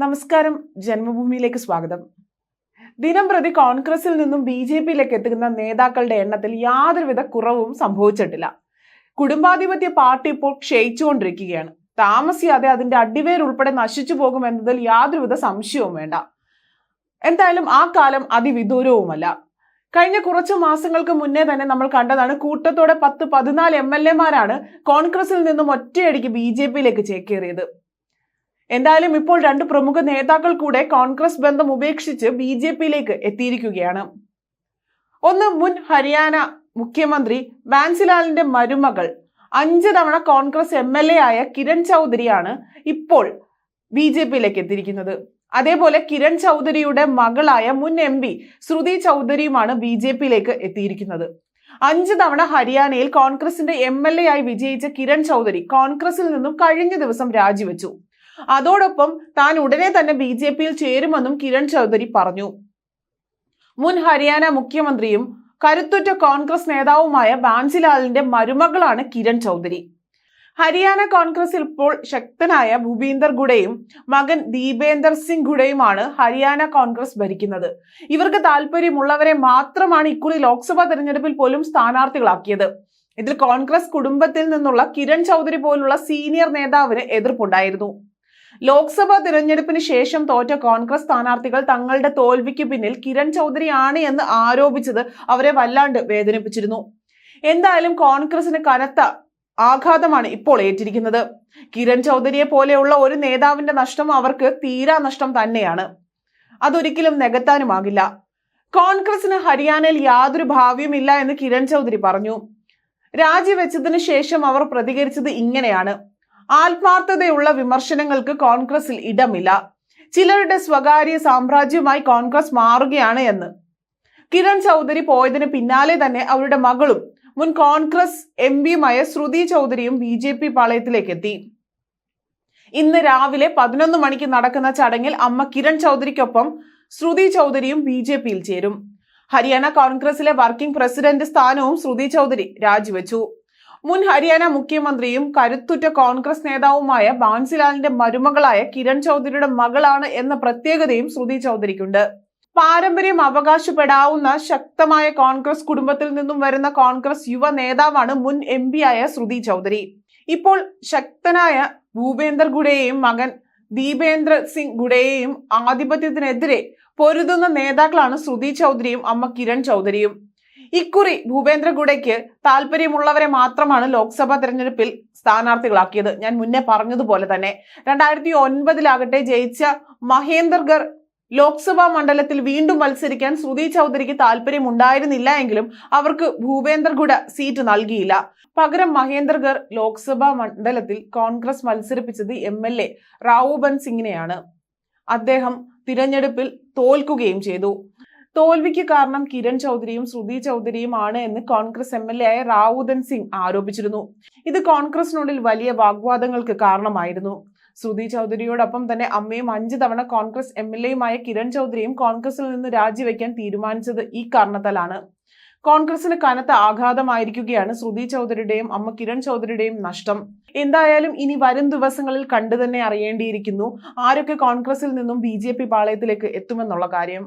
നമസ്കാരം ജന്മഭൂമിയിലേക്ക് സ്വാഗതം. ദിനം പ്രതി കോൺഗ്രസിൽ നിന്നും ബി ജെ പിയിലേക്ക് എത്തുന്ന നേതാക്കളുടെ എണ്ണത്തിൽ യാതൊരുവിധ കുറവും സംഭവിച്ചിട്ടില്ല. കുടുംബാധിപത്യ പാർട്ടി ഇപ്പോൾ ക്ഷയിച്ചുകൊണ്ടിരിക്കുകയാണ്. താമസിയാതെ അതിന്റെ അടിവേർ ഉൾപ്പെടെ നശിച്ചു പോകുമെന്നതിൽ യാതൊരുവിധ സംശയവും വേണ്ട. എന്തായാലും ആ കാലം അതിവിദൂരവുമല്ല. കഴിഞ്ഞ കുറച്ച് മാസങ്ങൾക്ക് മുന്നേ തന്നെ നമ്മൾ കണ്ടതാണ് കൂട്ടത്തോടെ പത്ത് പതിനാല് എം എൽ എമാരാണ് കോൺഗ്രസിൽ നിന്നും ഒറ്റയടിക്ക് ബി ജെ പിയിലേക്ക് ചേക്കേറിയത്. എന്തായാലും ഇപ്പോൾ രണ്ട് പ്രമുഖ നേതാക്കൾ കൂടെ കോൺഗ്രസ് ബന്ധം ഉപേക്ഷിച്ച് ബി ജെ പിയിലേക്ക് എത്തിയിരിക്കുകയാണ്. ഒന്ന് മുൻ ഹരിയാന മുഖ്യമന്ത്രി ബാൻസിലാലിന്റെ മരുമകൾ. അഞ്ച് തവണ കോൺഗ്രസ് എം എൽ എ ആയ കിരൺ ചൗധരിയാണ് ഇപ്പോൾ ബി ജെ പിയിലേക്ക് എത്തിയിരിക്കുന്നത്. അതേപോലെ കിരൺ ചൗധരിയുടെ മകളായ മുൻ എം പി ശ്രുതി ചൗധരിയുമാണ് ബി ജെ പിയിലേക്ക് എത്തിയിരിക്കുന്നത്. അഞ്ച് തവണ ഹരിയാനയിൽ കോൺഗ്രസിന്റെ എം എൽ എ ആയി വിജയിച്ച കിരൺ ചൗധരി കോൺഗ്രസിൽ നിന്നും കഴിഞ്ഞ ദിവസം രാജിവെച്ചു. അതോടൊപ്പം താൻ ഉടനെ തന്നെ ബി ജെ പിയിൽ ചേരുമെന്നും കിരൺ ചൗധരി പറഞ്ഞു. മുൻ ഹരിയാന മുഖ്യമന്ത്രിയും കരുത്തുറ്റ കോൺഗ്രസ് നേതാവുമായ ബാൻസിലാലിന്റെ മരുമകളാണ് കിരൺ ചൗധരി. ഹരിയാന കോൺഗ്രസിൽ ഇപ്പോൾ ശക്തനായ ഭൂപീന്ദർ ഗുഡയും മകൻ ദീപേന്ദർ സിംഗ് ഗുഡയുമാണ് ഹരിയാന കോൺഗ്രസ് ഭരിക്കുന്നത്. ഇവർക്ക് താല്പര്യമുള്ളവരെ മാത്രമാണ് ഇക്കുറി ലോക്സഭാ തെരഞ്ഞെടുപ്പിൽ പോലും സ്ഥാനാർത്ഥികളാക്കിയത്. ഇതിൽ കോൺഗ്രസ് കുടുംബത്തിൽ നിന്നുള്ള കിരൺ ചൗധരി പോലുള്ള സീനിയർ നേതാവിന് എതിർപ്പുണ്ടായിരുന്നു. ലോക്സഭാ തിരഞ്ഞെടുപ്പിന് ശേഷം തോറ്റ കോൺഗ്രസ് സ്ഥാനാർത്ഥികൾ തങ്ങളുടെ തോൽവിക്ക് പിന്നിൽ കിരൺ ചൗധരിയാണ് എന്ന് ആരോപിച്ചത് അവരെ വല്ലാണ്ട് വേദനിപ്പിച്ചിരുന്നു. എന്തായാലും കോൺഗ്രസിന് കനത്ത ആഘാതമാണ് ഇപ്പോൾ ഏറ്റിരിക്കുന്നത്. കിരൺ ചൗധരിയെ പോലെയുള്ള ഒരു നേതാവിന്റെ നഷ്ടം അവർക്ക് തീരാ നഷ്ടം തന്നെയാണ്. അതൊരിക്കലും നികത്താനുമാകില്ല. കോൺഗ്രസിന് ഹരിയാനയിൽ യാതൊരു ഭാവിയുമില്ല എന്ന് കിരൺ ചൗധരി പറഞ്ഞു. രാജിവെച്ചതിന് ശേഷം അവർ പ്രതികരിച്ചത് ഇങ്ങനെയാണ്. ആത്മാർത്ഥതയുള്ള വിമർശനങ്ങൾക്ക് കോൺഗ്രസിൽ ഇടമില്ല. ചിലരുടെ സ്വകാര്യ സാമ്രാജ്യമായി കോൺഗ്രസ് മാറുകയാണ് എന്ന്. കിരൺ ചൗധരി പോയതിന് പിന്നാലെ തന്നെ അവരുടെ മകളും മുൻ കോൺഗ്രസ് എം പിയുമായ ശ്രുതി ചൗധരിയും ബി ജെ പി പാളയത്തിലേക്ക് എത്തി. ഇന്ന് രാവിലെ പതിനൊന്ന് മണിക്ക് നടക്കുന്ന ചടങ്ങിൽ അമ്മ കിരൺ ചൗധരിക്കൊപ്പം ശ്രുതി ചൗധരിയും ബി ജെ പിയിൽ ചേരും. ഹരിയാന കോൺഗ്രസിലെ വർക്കിംഗ് പ്രസിഡന്റ് സ്ഥാനവും ശ്രുതി ചൗധരി രാജിവെച്ചു. മുൻ ഹരിയാന മുഖ്യമന്ത്രിയും കരുത്തുറ്റ കോൺഗ്രസ് നേതാവുമായ ബാൻസിലാലിന്റെ മരുമകളായ കിരൺ ചൗധരിയുടെ മകളാണ് എന്ന പ്രത്യേകതയും ശ്രുതി ചൗധരിക്കുണ്ട്. പാരമ്പര്യം അവകാശപ്പെടാവുന്ന ശക്തമായ കോൺഗ്രസ് കുടുംബത്തിൽ നിന്നും വരുന്ന കോൺഗ്രസ് യുവ നേതാവാണ് മുൻ എം ആയ ശ്രുതി ചൗധരി. ഇപ്പോൾ ശക്തനായ ഭൂപേന്ദർ ഗുഡയെയും മകൻ ദീപേന്ദ്ര സിംഗ് ഗുഡയെയും ആധിപത്യത്തിനെതിരെ പൊരുതുന്ന നേതാക്കളാണ് ശ്രുതി ചൗധരിയും അമ്മ കിരൺ ചൗധരിയും. ഇക്കുറി ഭൂപേന്ദ്ര ഗുഡയ്ക്ക് താല്പര്യമുള്ളവരെ മാത്രമാണ് ലോക്സഭാ തെരഞ്ഞെടുപ്പിൽ സ്ഥാനാർത്ഥികളാക്കിയത്. ഞാൻ മുന്നേ പറഞ്ഞതുപോലെ തന്നെ രണ്ടായിരത്തി ഒൻപതിലാകട്ടെ ജയിച്ച മഹേന്ദർഗർ ലോക്സഭാ മണ്ഡലത്തിൽ വീണ്ടും മത്സരിക്കാൻ ശ്രുതി ചൗധരിക്ക് താല്പര്യമുണ്ടായിരുന്നില്ല എങ്കിലും അവർക്ക് ഭൂപേന്ദർഗുഡ സീറ്റ് നൽകിയില്ല. പകരം മഹേന്ദർഗർ ലോക്സഭാ മണ്ഡലത്തിൽ കോൺഗ്രസ് മത്സരിപ്പിച്ചത് എം എൽ എ റാവുബൻ സിംഗിനെയാണ്. അദ്ദേഹം തിരഞ്ഞെടുപ്പിൽ തോൽക്കുകയും ചെയ്തു. തോൽവിക്ക് കാരണം കിരൺ ചൗധരിയും ശ്രുതി ചൗധരിയും ആണ് എന്ന് കോൺഗ്രസ് എം എൽ എ ആയ റാവുദൻ സിംഗ് ആരോപിച്ചിരുന്നു. ഇത് കോൺഗ്രസിനുള്ളിൽ വലിയ വാഗ്വാദങ്ങൾക്ക് കാരണമായിരുന്നു. ശ്രുതി ചൗധരിയോടൊപ്പം തന്നെ അമ്മയും അഞ്ച് തവണ കോൺഗ്രസ് എം എൽ എയുമായ കിരൺ ചൗധരിയും കോൺഗ്രസിൽ നിന്ന് രാജിവെക്കാൻ തീരുമാനിച്ചത് ഈ കാരണത്താലാണ്. കോൺഗ്രസിന് കനത്ത ആഘാതമായിരിക്കുകയാണ് ശ്രുതി ചൗധരിയുടെയും അമ്മ കിരൺ ചൗധരിയുടെയും നഷ്ടം. എന്തായാലും ഇനി വരും ദിവസങ്ങളിൽ കണ്ടു തന്നെ അറിയേണ്ടിയിരിക്കുന്നു ആരൊക്കെ കോൺഗ്രസിൽ നിന്നും ബി പാളയത്തിലേക്ക് എത്തുമെന്നുള്ള കാര്യം.